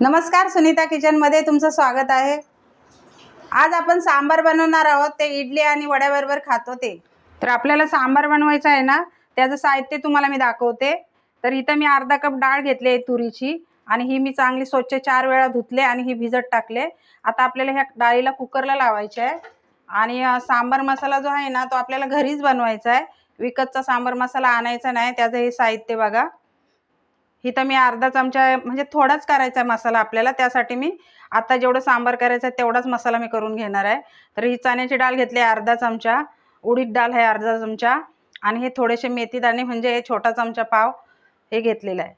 नमस्कार सुनीता किचनमध्ये तुमचं स्वागत आहे. आज आपण सांबार बनवणार आहोत. ते इडली आणि वड्याबरोबर खातो ते. तर आपल्याला सांबार बनवायचं आहे ना त्याचं साहित्य तुम्हाला मी दाखवते. तर इथं मी अर्धा कप डाळ घेतली आहे तुरीची आणि ही मी चांगली स्वच्छ चार वेळा धुतले आणि ही भिजत टाकले. आता आपल्याला ह्या डाळीला कुकरला लावायचे आहे. आणि सांबार मसाला जो आहे ना तो आपल्याला घरीच बनवायचा आहे. विकतचा सांबार मसाला आणायचा नाही त्याचं हे साहित्य बघा. इथं मी अर्धा चमचा म्हणजे थोडाच करायचा आहे मसाला आपल्याला त्यासाठी मी आता जेवढं सांबार करायचं आहे तेवढाच मसाला मी करून घेणार आहे. तर ही चण्याची डाळ घेतली आहे अर्धा चमचा उडीद डाळ आहे अर्धा चमचा आणि हे थोडेसे मेथी दाणे म्हणजे हे छोटा चमचा पाव हे घेतलेलं आहे.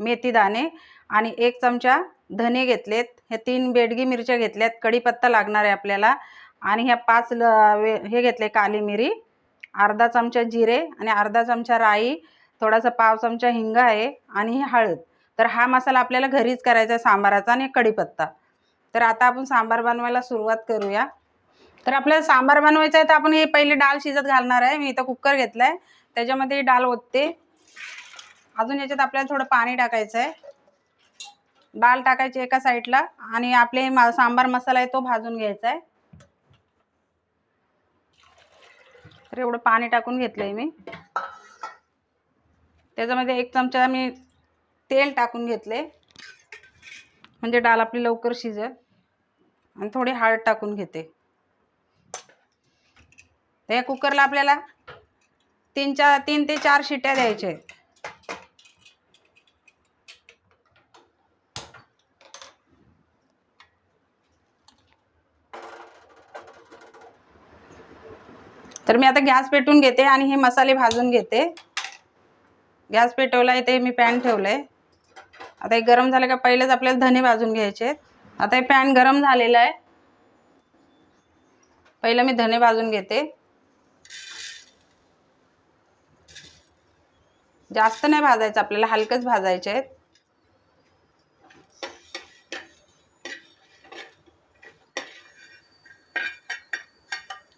मेथी दाणे आणि एक चमचा धने घेतलेत. हे तीन बेडगी मिरच्या घेतल्यात. कढीपत्ता लागणार आहे आपल्याला. आणि ह्या पाच ल वे हे घेतले काली मिरी अर्धा चमचा जिरे आणि अर्धा चमचा राई थोडासा पाव चमचा हिंग आहे आणि ही हळद. तर हा मसाला आपल्याला घरीच करायचा आहे सांबाराचा आणि कढीपत्ता. तर आता आपण सांबार बनवायला सुरुवात करूया. तर आपल्याला सांबार बनवायचा आहे तर आपण हे पहिले डाळ शिजत घालणार आहे. मी इथं कुकर घेतला आहे त्याच्यामध्ये डाळ ओतते. अजून याच्यात आपल्याला थोडं पाणी टाकायचं आहे. डाळ टाकायची एका साईडला आणि आपले मा सांबार मसाला आहे तो भाजून घ्यायचा आहे. तर एवढं पाणी टाकून घेतलं आहे मी. त्याच्यामध्ये एक चमचा मी तेल टाकून घेतले. म्हणजे डाळ आपली लवकर शिजत. आणि थोडी हळद टाकून घेते. तर या कुकरला आपल्याला तीन चार तीन ते चार शिट्या द्यायच्या आहेत. तर मी आता गॅस पेटून घेते आणि हे मसाले भाजून घेते. गॅस पेटवला आहे ते मी पॅन ठेवलं आहे आता हे गरम झालं का पहिलेच आपल्याला धने भाजून घ्यायचे आहेत. आता हे पॅन गरम झालेलं आहे. पहिलं मी धने भाजून घेते. जास्त नाही भाजायचं आपल्याला हलकंच भाजायचे आहेत.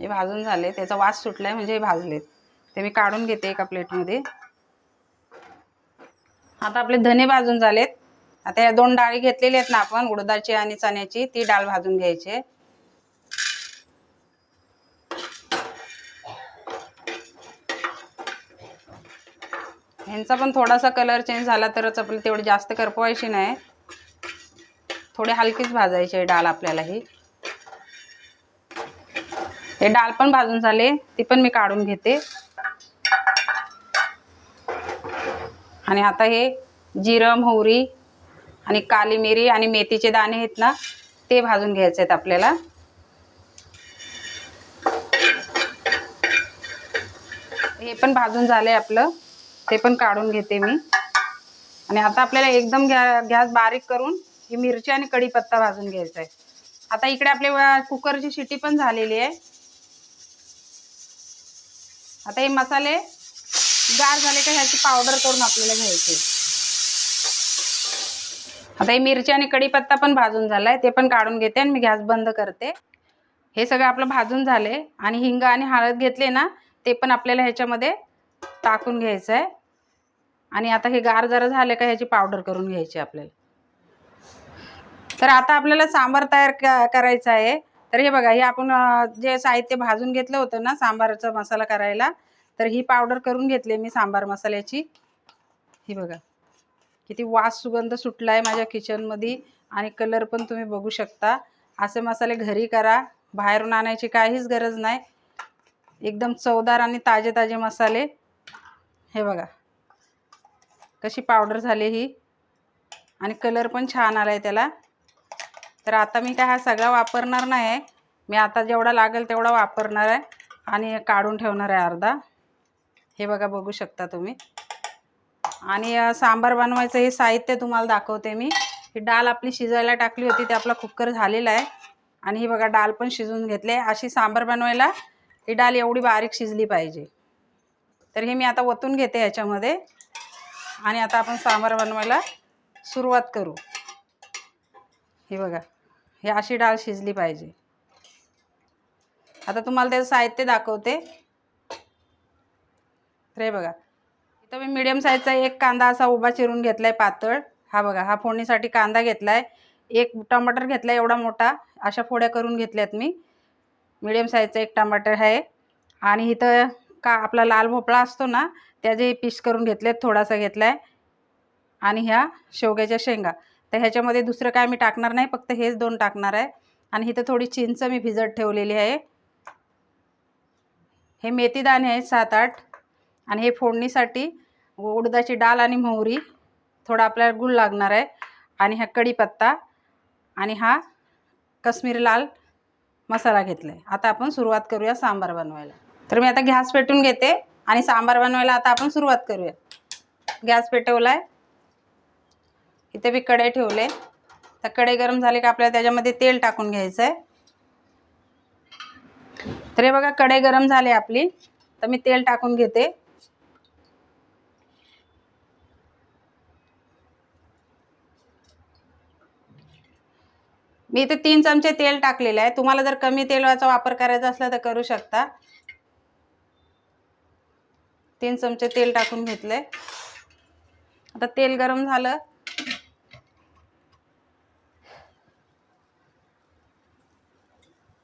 हे भाजून झाले त्याचा वास सुटला आहे म्हणजे हे भाजलेत. ते मी काढून घेते एका प्लेटमध्ये. आता आपले धने भाजून झालेत. आता या दोन डाळी घेतलेली आहेत ना आपण उडदाची आणि चण्याची ती डाळ भाजून घ्यायची आहे. ह्यांचा पण थोडासा कलर चेंज झाला तरच आपल्याला तेवढी जास्त करपवायची नाही. थोडी हलकीच भाजायची आहे डाळ आपल्याला ही. हे डाळ पण भाजून झाले ती पण मी काढून घेते. आणि आता हे जिरं मोहरी आणि काली मिरी आणि मेथीचे दाणे आहेत ना ते भाजून घ्यायचे आहेत आपल्याला. हे पण भाजून झाले आपलं. ते पण काढून घेते मी. आणि आता आपल्याला एकदम गॅ गॅस बारीक करून ही मिरची आणि कढीपत्ता भाजून घ्यायचा आहे. आता इकडे आपले कुकरची शिटी पण झालेली आहे. आता हे मसाले गार झाले का ह्याची पावडर करून आपल्याला घ्यायचे. आता ही मिरची आणि कढीपत्ता पण भाजून झालाय ते पण काढून घेते आणि मी गॅस बंद करते. हे सगळं आपलं भाजून झाले आणि हिंग आणि हळद घेतले ना ते पण आपल्याला ह्याच्यामध्ये टाकून घ्यायचं आहे आणि आता हे गार जरा झाले का ह्याची पावडर करून घ्यायची आपल्याला. तर आता आपल्याला सांबार तयार क करायचं आहे. तर हे बघा हे आपण जे साहित्य भाजून घेतलं होतं ना सांबारचा मसाला करायला तर ही पावडर करून घेतली मी सांबार मसाल्याची. ही बघा किती वास सुगंध सुटला आहे माझ्या किचनमध्ये आणि कलर पण तुम्ही बघू शकता. असे मसाले घरी करा बाहेरून आणायची काहीच गरज नाही. एकदम चवदार आणि ताजे ताजे मसाले. हे बघा कशी पावडर झाली ही. आणि कलर पण छान आला आहे त्याला. तर आता मी काय हा सगळा वापरणार नाही आहे मी आता जेवढा लागेल तेवढा वापरणार आहे आणि काढून ठेवणार आहे अर्धा. हे बघा बघू शकता तुम्ही. आणि सांबार बनवायचं हे साहित्य तुम्हाला दाखवते मी. ही डाळ आपली शिजायला टाकली होती ते आपला कुकर झालेला आहे. आणि ही बघा डाळ पण शिजवून घेतली. आहे अशी सांबार बनवायला ही डाळ एवढी बारीक शिजली पाहिजे. तर हे मी आता ओतून घेते याच्यामध्ये. आणि आता आपण सांबार बनवायला सुरुवात करू. हे बघा हे अशी डाळ शिजली पाहिजे. आता तुम्हाला त्याचं साहित्य दाखवते. तर हे बघा. इथं मी मिडियम साईजचा एक कांदा असा उभा चिरून घेतला आहे पातळ. हा बघा हा फोडणीसाठी कांदा घेतला आहे एक टमाटर घेतला एवढा मोठा. अशा फोड्या करून घेतल्यात मी. मिडियम साईजचा एक टमाटर आहे. आणि इथं का आपला लाल भोपळा असतो ना त्याचे पीस करून घेतलेत थोडासा घेतला आहे आणि ह्या शेवग्याच्या शेंगा. तर ह्याच्यामध्ये दुसरं काय मी टाकणार नाही फक्त हेच दोन टाकणार आहे. आणि इथं थोडी चिंच मी भिजत ठेवलेली आहे. हे मेथीदाणे आहे आहेत सात आठ. आणि हे फोडणीसाठी उडदाची डाळ आणि मोहरी थोडा आपल्याला गुळ लागणार आहे. आणि हा कढीपत्ता आणि हा कश्मीरी लाल मसाला घेतला आहे आता आपण सुरुवात करूया सांबार बनवायला. तर मी आता गॅस पेटून घेते आणि सांबार बनवायला आता आपण सुरुवात करूया. गॅस पेटवला आहे इथे मी कढई ठेवले. तर कढई गरम झाली का आपल्याला त्याच्यामध्ये तेल टाकून घ्यायचं आहे तर हे बघा कढई गरम झाली आपली. तर मी तेल टाकून घेते. मी इथे तीन चमचे तेल टाकलेले आहे. तुम्हाला जर कमी तेलाचा वापर करायचा असला तर करू शकता. तीन चमचे तेल टाकून घेतले आता तेल गरम झालं.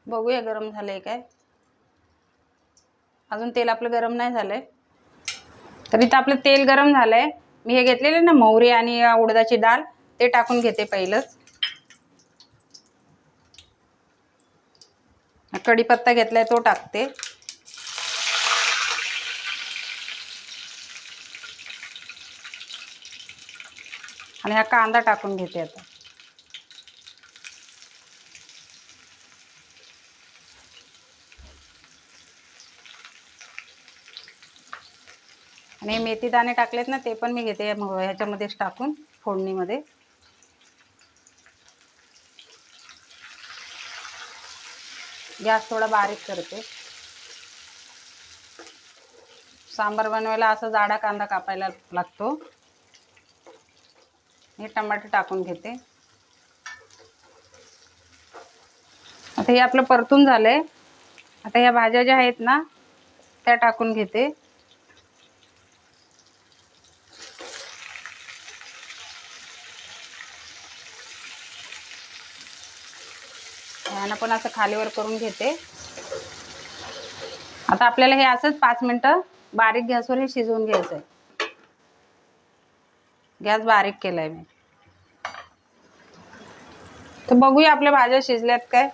बघूया गरम झालंय काय. अजून तेल आपलं गरम नाही झालंय. तर इथं आपलं तेल गरम झालंय. मी हे घेतलेले ना मोहरी आणि उडदाची डाळ ते टाकून घेते पहिलंच. कढीपत्ता घेतलाय तो टाकते. आणि हा कांदा टाकून घेते आता. आणि मेथी दाणे टाकलेत ना ते पण मी घेते ह्याच्यामध्येच टाकून फोडणीमध्ये. गॅस थोडा बारीक करते. सांबार बनवायला असा जाडा कांदा कापायला लागतो. हे टमाटर टाकून घेते. आता हे आपलं परतून झालंय. आता या भाज्या ज्या आहेत ना त्या टाकून घेते. ह्यानं पण असं खालीवर करून घेते. आता आपल्याला हे असंच पाच मिनटं बारीक गॅसवर हे शिजवून घ्यायचं आहे गॅस बारीक केलाय मी. तर बघूया आपल्या भाज्या शिजल्यात काय.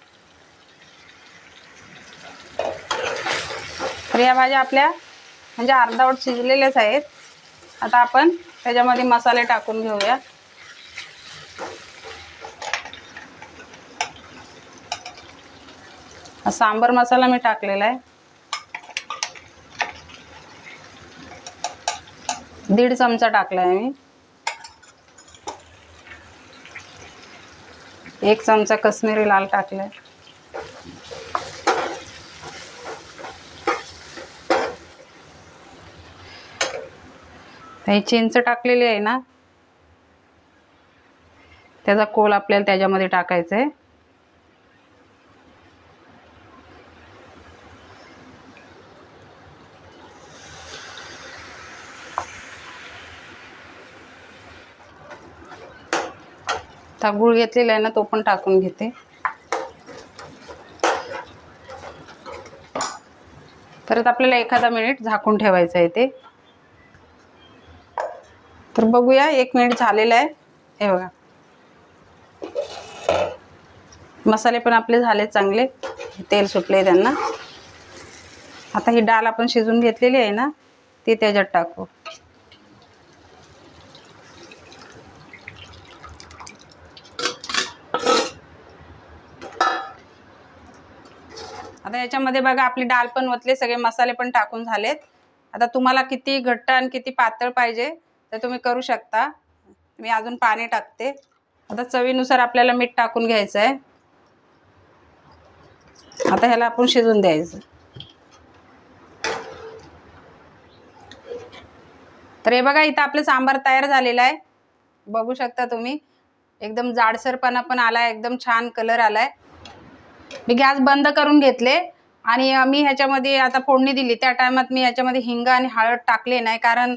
तर या भाज्या आपल्या म्हणजे अर्धावट शिजलेल्याच आहेत. आता आपण त्याच्यामध्ये मसाले टाकून घेऊया. सांबर मसाला मी टाकलेला आहे. दीड चमचा टाकला आहे मी. एक चमचा कश्मीरी लाल टाकला आहे हे चिंच टाकलेली आहे ना त्याचा कोल आपल्याला त्याच्यामध्ये टाकायचा आहे आता गूळ घेतलेला आहे ना तो पण टाकून घेते. परत आपल्याला एखादा मिनिट झाकून ठेवायचं आहे ते. तर बघूया एक मिनिट झालेला आहे. हे बघा. मसाले पण आपले झाले चांगले. तेल सुटले त्यांना. आता ही डाळ आपण शिजून घेतलेली आहे ना ती त्याच्यात टाकू. याच्यामध्ये बघा आपली डाळ पण ओतले सगळे मसाले पण टाकून झालेत. आता तुम्हाला किती घट्ट आणि किती पातळ पाहिजे तर तुम्ही करू शकता. मी अजून पाणी टाकते. आता चवीनुसार आपल्याला मीठ टाकून घ्यायचं आहे आता ह्याला आपण शिजून द्यायचं. तर हे बघा इथं आपलं सांबार तयार झालेलं आहे. बघू शकता तुम्ही. एकदम जाडसरपणा पण आलाय एकदम छान कलर आलाय. मी गॅस बंद करून घेतले आणि मी ह्याच्यामध्ये आता फोडणी दिली. त्या टायमात मी ह्याच्यामध्ये हिंग आणि हळद टाकले नाही कारण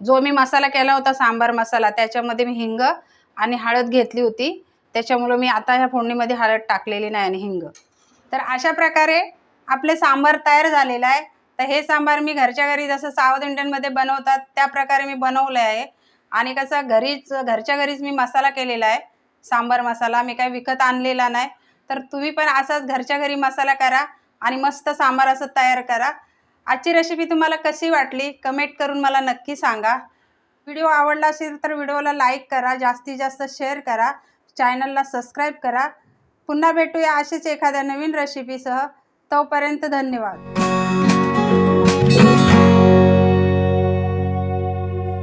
जो मी मसाला केला होता सांबार मसाला त्याच्यामध्ये मी हिंग आणि हळद घेतली होती. त्याच्यामुळं मी आता ह्या फोडणीमध्ये हळद टाकलेली नाही आणि हिंग. तर अशा प्रकारे आपले सांबार तयार झालेलं आहे. तर हे सांबार मी घरच्या घरी जसं साऊथ इंडियनमध्ये बनवतात त्या प्रकारे मी बनवलं आहे. आणि कसं घरीच घरच्या घरीच मी मसाला केलेला आहे. सांबार मसाला मी काही विकत आणलेला नाही. तर तुम्ही पण असाच घरच्या घरी मसाला करा आणि मस्त सांबार असं तयार करा. आजची रेसिपी तुम्हाला कशी वाटली? कमेंट करून मला नक्की सांगा. व्हिडिओ आवडला असेल तर व्हिडिओला लाईक करा जास्तीत जास्त शेअर करा चॅनलला सबस्क्राईब करा. पुन्हा भेटूया अशीच एखाद्या नवीन रेसिपीसह तोपर्यंत धन्यवाद.